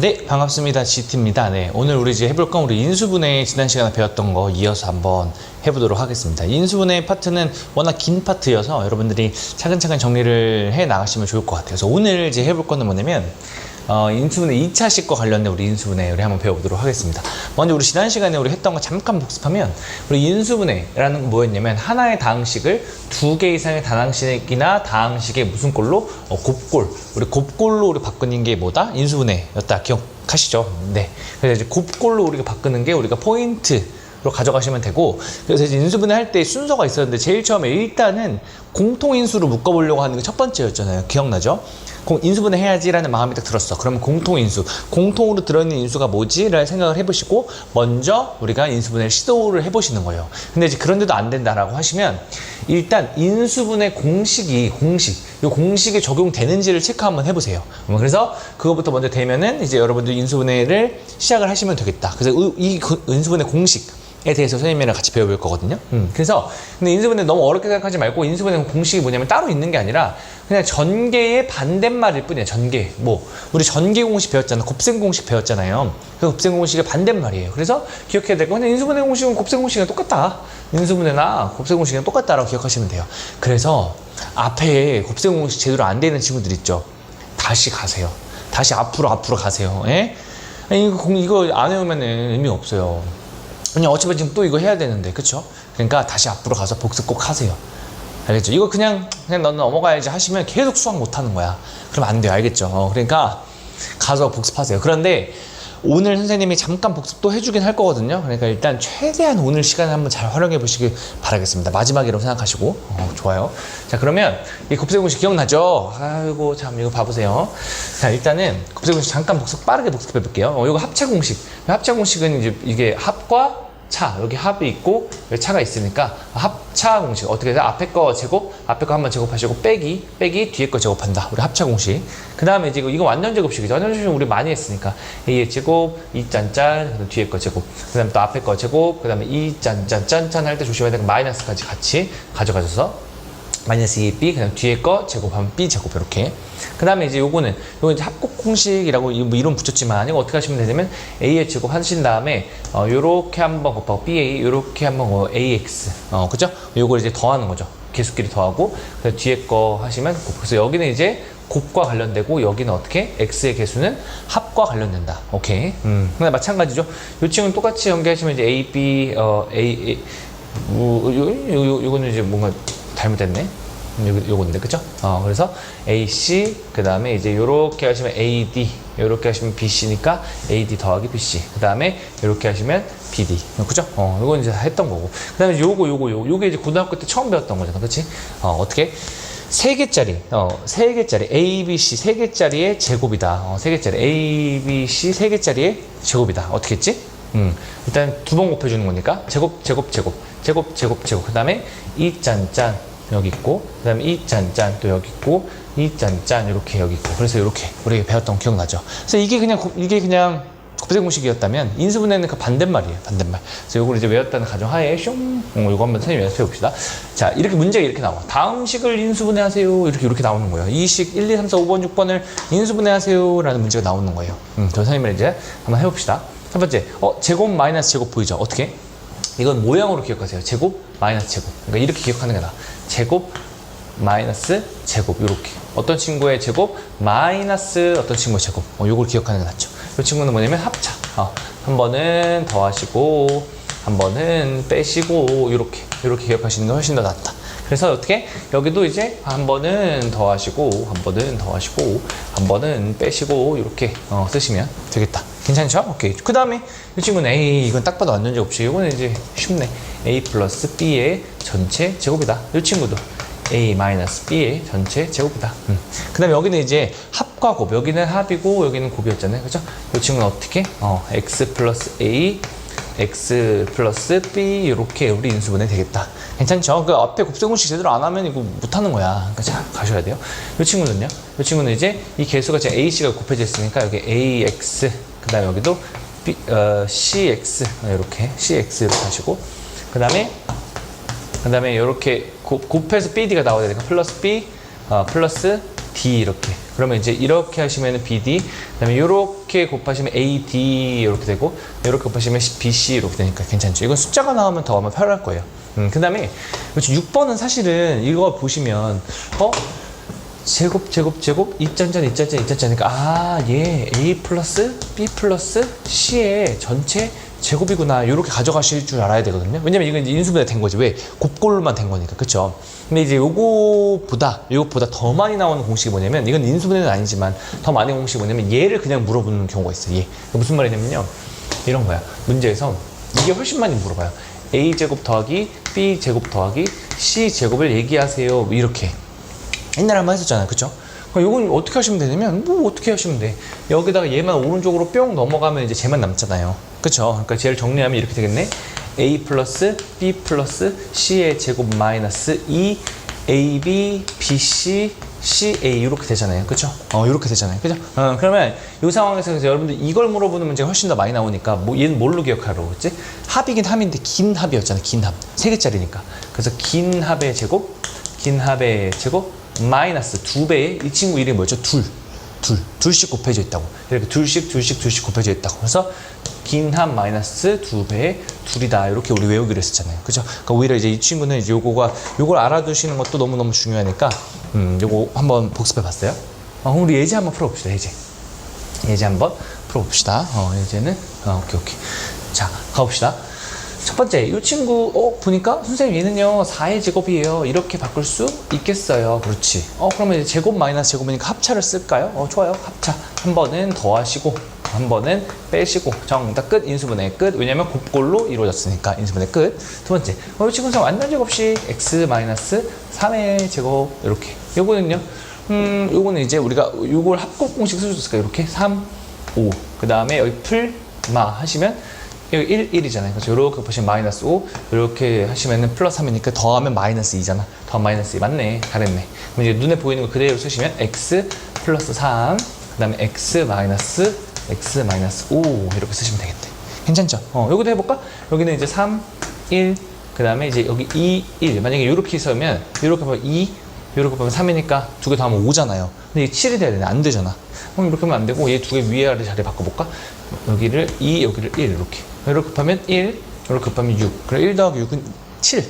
네, 반갑습니다. GT입니다. 네, 오늘 우리 이제 해볼 건 우리 인수분해 지난 시간에 배웠던 거 이어서 한번 해보도록 하겠습니다. 인수분해 파트는 워낙 긴 파트여서 여러분들이 차근차근 정리를 해 나가시면 좋을 것 같아요. 그래서 오늘 이제 해볼 거는 뭐냐면 어, 인수분해 2차 식과 관련된 우리 인수분해 우리 한번 배워보도록 하겠습니다. 먼저 우리 지난 시간에 우리 했던 거 잠깐 복습하면 우리 인수분해라는 건 뭐였냐면 하나의 다항식을 두 개 이상의 다항식이나 다항식의 무슨 꼴로 어, 곱꼴 우리 곱꼴로 우리 바꾸는 게 뭐다 인수분해였다 기억하시죠? 네. 그래서 이제 곱꼴로 우리가 바꾸는 게 우리가 포인트 로 가져가시면 되고 그래서 이제 인수분해 할 때 순서가 있었는데 제일 처음에 일단은 공통인수로 묶어보려고 하는 게 첫 번째였잖아요 기억나죠? 공- 인수분해 해야지라는 마음이 딱 들었어. 그러면 공통 인수. 공통으로 들어있는 인수가 뭐지? 라는 생각을 해보시고 먼저 우리가 인수분해를 시도를 해보시는 거예요. 근데 이제 그런데도 안 된다라고 하시면 일단 인수분해 공식이 공식 이 공식에 적용되는지를 체크 한번 해보세요. 음, 그래서 그거부터 먼저 되면은 이제 여러분들 인수분해를 시작을 하시면 되겠다. 그래서 이- 이 그- 인수분해 공식. 에 대해서 선생님이랑 같이 배워볼 거거든요. 음, 그래서 근데 인수분해 너무 어렵게 생각하지 말고 인수분해 공식이 뭐냐면 따로 있는 게 아니라 그냥 전개의 반대말일 뿐이에요. 전개. 뭐 우리 전개 공식 배웠잖아. 곱셈 공식 배웠잖아요. 그 곱셈 공식의 반대말이에요. 그래서 기억해야 되고 그냥 인수분해 공식은 곱셈 공식이랑 똑같다. 인수분해나 곱셈 공식이랑 똑같다라고 기억하시면 돼요. 그래서 앞에 곱셈 공식 제대로 안 되는 친구들 있죠. 다시 가세요. 다시 앞으로 앞으로 가세요. 예? 이거, 공- 이거 안 외우면 의미 없어요. 그냥 어차피 지금 또 이거 해야 되는데 그쵸? 그러니까 다시 앞으로 가서 복습 꼭 하세요 알겠죠? 이거 그냥 그냥 너는 넘어가야지 하시면 계속 수학 못 하는 거야 그럼 안 돼요 알겠죠? 어, 그러니까 가서 복습하세요 그런데 오늘 선생님이 잠깐 복습도 해주긴 할 거거든요. 그러니까 일단 최대한 오늘 시간을 한번 잘 활용해 보시길 바라겠습니다. 마지막이라고 생각하시고. 어, 좋아요. 자 그러면 이 곱셈 공식 기억나죠? 아이고 참 이거 봐보세요. 자 일단은 곱셈 공식 잠깐 복습 빠르게 복습해 볼게요. 어, 이거 합차 공식. 합차 공식은 이제 이게 합과 차 여기 합이 있고 여기 차가 있으니까 합차 공식. 어떻게 해서 앞에 거 제곱 앞에 거 한번 제곱하시고 빼기 빼기 뒤에 거 제곱한다. 우리 합차 공식. 그 다음에 이제 이거, 완전 제곱식이죠. 완전 제곱식 우리 많이 했으니까. A의 제곱 2짠짠 그다음 뒤에 거 제곱. 그 다음에 또 앞에 거 제곱 그 다음에 2짠짠 짠짠 할 때 조심해야 되는 거 마이너스까지 같이 가져가셔서 마이너스 2b 그다음 뒤에 거 제곱하면 b 제곱 이렇게. 그 다음에 이제 요거는 요거 이제 합곡 공식이라고 이- 뭐 이름 붙였지만 이거 어떻게 하시면 되냐면 a의 제곱 하신 다음에 어 요렇게 한번 곱하고 ba 요렇게 한번 어, ax 어 그죠? 요걸 이제 더하는 거죠. 개수끼리 더하고 그다음 뒤에 거 하시면 곱. 그래서 여기는 이제 곱과 관련되고 여기는 어떻게? X의 개수는 합과 관련된다. 오케이. 음. 근데 마찬가지죠. 요 친구는 똑같이 연계하시면 이제 a b 어 a, a 뭐, 요, 요, 요, 요거는 이제 뭔가 잘못됐네. 음, 요, 요건데, 그죠? 어, 그래서 AC, 그 다음에 이제 요렇게 하시면 AD, 요렇게 하시면 BC니까 AD 더하기 BC. 그 다음에 요렇게 하시면 BD. 그죠? 어, 요건 이제 다 했던 거고. 그 다음에 요거, 요거, 요거. 요게 이제 고등학교 때 처음 배웠던 거잖아. 그치? 어, 어떻게? 세 개짜리, 어, 세 개짜리, A, B, C 세 개짜리의 제곱이다. 어, 세 개짜리, A, B, C 세 개짜리의 제곱이다. 어떻게 했지? 음, 일단 두 번 곱해주는 거니까 제곱, 제곱, 제곱, 제곱, 제곱, 제곱. 그 다음에 이 짠짠 여기 있고, 그 다음에 이 짠짠 또 여기 있고, 이 짠짠 이렇게 여기 있고. 그래서 이렇게 우리 배웠던 거 기억나죠? 그래서 이게 그냥 곱- 이게 그냥 곱셈 공식이었다면 인수분해는 그 반대말이에요. 반대말. 그래서 이걸 이제 외웠다는 가정하에 숑, 어, 이거 한번 선생님 연습해 봅시다. 자, 이렇게 문제가 이렇게 나와. 다음 식을 인수분해하세요. 이렇게 이렇게 나오는 거예요. 이 식 1, 2, 3, 4, 5번, 6번을 인수분해하세요라는 문제가 나오는 거예요. 음, 저 선생님을 이제 한번 해 봅시다. 첫 번째, 어, 제곱 마이너스 제곱 보이죠? 어떻게? 이건 모양으로 기억하세요. 제곱 마이너스 제곱. 그러니까 이렇게 기억하는 게 나아. 제곱 마이너스 제곱 이렇게. 어떤 친구의 제곱 마이너스 어떤 친구의 제곱. 어, 요걸 기억하는 게 낫죠. 이 친구는 뭐냐면 합차. 어, 한 번은 더하시고 한 번은 빼시고 이렇게 이렇게 기억하시는 게 훨씬 더 낫다. 그래서 어떻게 여기도 이제 한 번은 더하시고 한 번은 더하시고 한 번은 빼시고 이렇게 어, 쓰시면 되겠다. 괜찮죠? 오케이. 그 다음에 이 친구는 A 이건 딱 봐도 완전 제곱식. 이거는 이제 쉽네. A 플러스 B의 전체 제곱이다. 이 친구도 A 마이너스 B의 전체 제곱이다. 음. 그 다음에 여기는 이제 합과 곱. 여기는 합이고 여기는 곱이었잖아요. 그죠? 이 친구는 어떻게? 어, X 플러스 A x 플러스 b 이렇게 우리 인수분해 되겠다. 괜찮죠? 그 앞에 곱셈공식 제대로 안 하면 이거 못 하는 거야. 그러니까 잘 가셔야 돼요. 이 친구는요? 이 친구는 이제 이 개수가 지금 ac가 곱해져 있으니까 여기 ax 그 다음 에 여기도 b, 어, cx 이렇게 cx 이렇게 하시고 그 다음에 그 다음에 이렇게 곱, 곱해서 bd가 나와야 되니까 플러스 b 어, 플러스 D 이렇게. 그러면 이제 이렇게 하시면 BD, 그다음에 이렇게 곱하시면 AD 이렇게 되고 이렇게 곱하시면 BC 이렇게 되니까 괜찮죠. 이건 숫자가 나오면 더 아마 편할 거예요. 음, 그 다음에 6번은 사실은 이거 보시면 어 제곱 제곱 제곱? 이짠짠 이짠짠 이짠짠이니까 아얘 A 플러스 B 플러스 C의 전체 제곱이구나. 이렇게 가져가실 줄 알아야 되거든요. 왜냐면 이건 인수분해 된 거지. 왜? 곱골로만 된 거니까. 그쵸? 근데 이제 요거보다 요거보다 더 많이 나오는 공식이 뭐냐면 이건 인수분해는 아니지만 더 나오는 공식이 뭐냐면 얘를 그냥 물어보는 경우가 있어요. 얘 무슨 말이냐면요. 이런 거야. 문제에서 이게 훨씬 많이 물어봐요. A 제곱 더하기 B 제곱 더하기 C 제곱을 얘기하세요. 뭐 이렇게 옛날에 한번 했었잖아요. 그쵸? 이건 어떻게 하시면 되냐면, 뭐 어떻게 하시면 돼. 여기다가 얘만 오른쪽으로 뿅 넘어가면 이제 쟤만 남잖아요. 그쵸? 그러니까 쟤를 정리하면 이렇게 되겠네. A 플러스 B 플러스 C의 제곱 마이너스 2 AB, BC, CA 이렇게 되잖아요. 그쵸? 어, 이렇게 되잖아요. 그죠? 어, 그러면 이 상황에서 여러분들 이걸 물어보는 문제가 훨씬 더 많이 나오니까 뭐 얘는 뭘로 기억하라고 그랬지? 합이긴 합인데 긴 합이었잖아. 긴 합. 세 개짜리니까. 그래서 긴 합의 제곱, 긴 합의 제곱, 마이너스 두 배의 이 친구 이름이 뭐죠? 둘. 둘. 둘씩 곱해져 있다고. 이렇게 둘씩, 둘씩, 둘씩 곱해져 있다고. 그래서 긴합 마이너스 두 배의 둘이다. 이렇게 우리 외우기로 했었잖아요. 그죠? 그러니까 오히려 이제 이 친구는 이제 요거가, 요걸 알아두시는 것도 너무너무 중요하니까, 음, 요거 한번 복습해 봤어요. 어, 그럼 우리 예제 한번 풀어봅시다. 예제. 예제 한번 풀어봅시다. 어, 예제는, 어, 오케이, 오케이. 자, 가봅시다. 첫 번째, 이 친구, 어, 보니까, 선생님, 얘는요, 4의 제곱이에요. 이렇게 바꿀 수 있겠어요. 그렇지. 어, 그러면 이제 제곱 마이너스 제곱이니까 합차를 쓸까요? 어, 좋아요. 합차. 한 번은 더하시고, 한 번은 빼시고, 정답 끝, 인수분해 끝. 왜냐면 곱골로 이루어졌으니까, 인수분해 끝. 두 번째, 어, 이 친구는 완전 제곱식, x 마이너스 3의 제곱, 이렇게. 요거는요, 음, 요거는 이제 우리가 요걸 합곡 공식 있을까요? 이렇게 3, 5. 그 다음에 여기 풀 마 하시면, 여기 1, 1이잖아요. 그래서 이렇게 보시면 마이너스 5, 이렇게 하시면은 플러스 3이니까 더하면 마이너스 2잖아. 더 마이너스 2. 맞네. 잘했네. 그럼 이제 눈에 보이는 거 그대로 쓰시면 x 플러스 3, 그 다음에 x 마이너스 x 마이너스 5 이렇게 쓰시면 되겠네. 괜찮죠? 어, 여기도 해볼까? 여기는 이제 3, 1, 그 다음에 이제 여기 2, 1. 만약에 이렇게 쓰면 이렇게 보면 2, 이렇게 보면 3이니까 두 개 더 하면 5잖아요. 근데 이게 7이 돼야 되네. 안 되잖아. 그럼 이렇게 하면 안 되고 얘 두 개 위에 아래 자리 바꿔볼까? 여기를 2, 여기를 1 이렇게. 이렇게 곱하면 1, 이렇게 곱하면 6. 그럼 1 더하기 6은 7.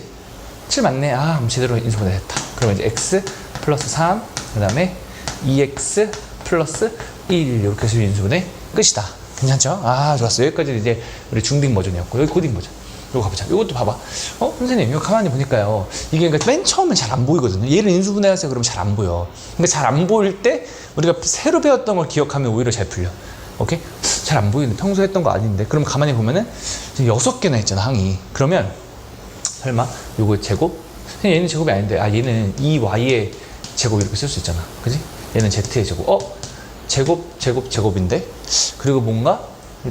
7 맞네. 아, 제대로 인수분해 됐다. 그러면 이제 x 플러스 3, 그 다음에 2x 플러스 1 이렇게 해서 인수분해 끝이다. 괜찮죠? 아, 좋았어. 여기까지 이제 우리 중딩 버전이었고 여기 고딩 버전. 이거 가보자. 이것도 봐봐. 어, 선생님, 이거 가만히 보니까요. 이게 그러니까 맨 처음엔 잘 안 보이거든요. 얘를 인수분해하세요. 그러면 잘 안 보여. 그러니까 잘안 보일 때 우리가 새로 배웠던 걸 기억하면 오히려 잘 풀려. 오케이? 잘 안 보이는데 평소에 했던 거 아닌데. 그럼 가만히 보면은 지금 여섯 개나 있잖아, 항이. 그러면 설마 요거 제곱? 얘는 제곱이 아닌데. 아, 얘는 2y의 제곱 이렇게 쓸 수 있잖아. 그지? 얘는 z의 제곱. 어? 제곱, 제곱, 제곱인데? 그리고 뭔가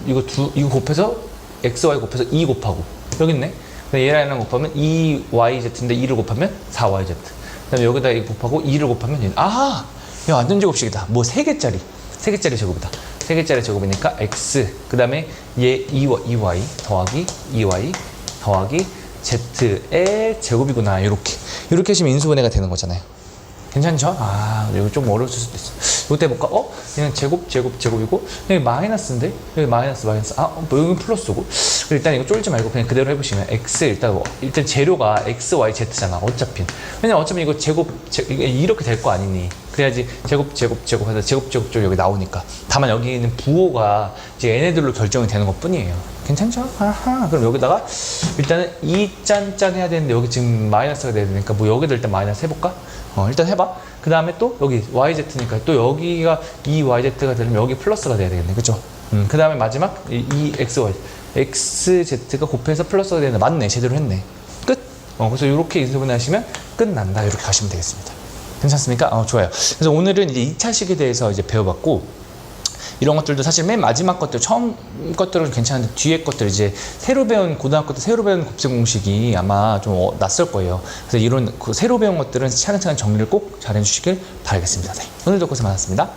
이거 두, 이거 곱해서 x, y 곱해서 2 곱하고. 여기 있네. 근데 얘랑 곱하면 2yz인데 2를 곱하면 4yz. 그 다음에 여기다 2 곱하고 2를 곱하면 얘는, 아! 야, 완전 제곱식이다. 뭐 3개짜리. 3개짜리 제곱이다. 3개짜리 제곱이니까 x. 그 다음에 얘 2y, 2y 더하기 2y 더하기 z의 제곱이구나. 이렇게. 이렇게 하시면 인수분해가 되는 거잖아요. 괜찮죠? 아, 이거 좀 어려웠을 수도 있어. 이때 볼까? 어? 얘는 제곱, 제곱, 제곱이고, 여기 마이너스인데? 여기 마이너스, 마이너스. 아, 뭐 여기 플러스고. 일단 이거 쫄지 말고 그냥 그대로 해보시면, x, 일단, 뭐, 일단 재료가 x, y, z잖아. 어차피. 왜냐면 어차피 이거 제곱, 제, 이렇게 될 거 아니니. 그래야지 제곱, 제곱, 제곱 해서 제곱, 제곱, 제곱 여기 나오니까. 다만 여기는 부호가 이제 얘네들로 결정이 되는 것 뿐이에요. 괜찮죠? 아하. 그럼 여기다가 일단은 2짠짠 해야 되는데 여기 지금 마이너스가 돼야 되니까 뭐 여기도 일단 마이너스 해볼까? 어, 일단 해봐. 그 다음에 또 여기 YZ니까 또 여기가 2YZ가 되려면 여기 플러스가 돼야 되겠네. 그죠? 음, 그 다음에 마지막 이, 이 XY. XZ가 곱해서 플러스가 되는데 맞네. 제대로 했네. 끝. 어, 그래서 이렇게 인수분해 하시면 끝난다. 이렇게 하시면 되겠습니다. 괜찮습니까? 어, 좋아요. 그래서 오늘은 이제 2차식에 대해서 이제 배워봤고, 이런 것들도 사실 맨 마지막 것들 처음 것들은 괜찮은데 뒤에 것들 이제 새로 배운 고등학교 때 새로 배운 곱셈 공식이 아마 좀 어, 낯설 거예요. 그래서 이런 그 새로 배운 것들은 차근차근 정리를 꼭 잘 해 주시길 바라겠습니다. 네. 오늘도 고생 많았습니다.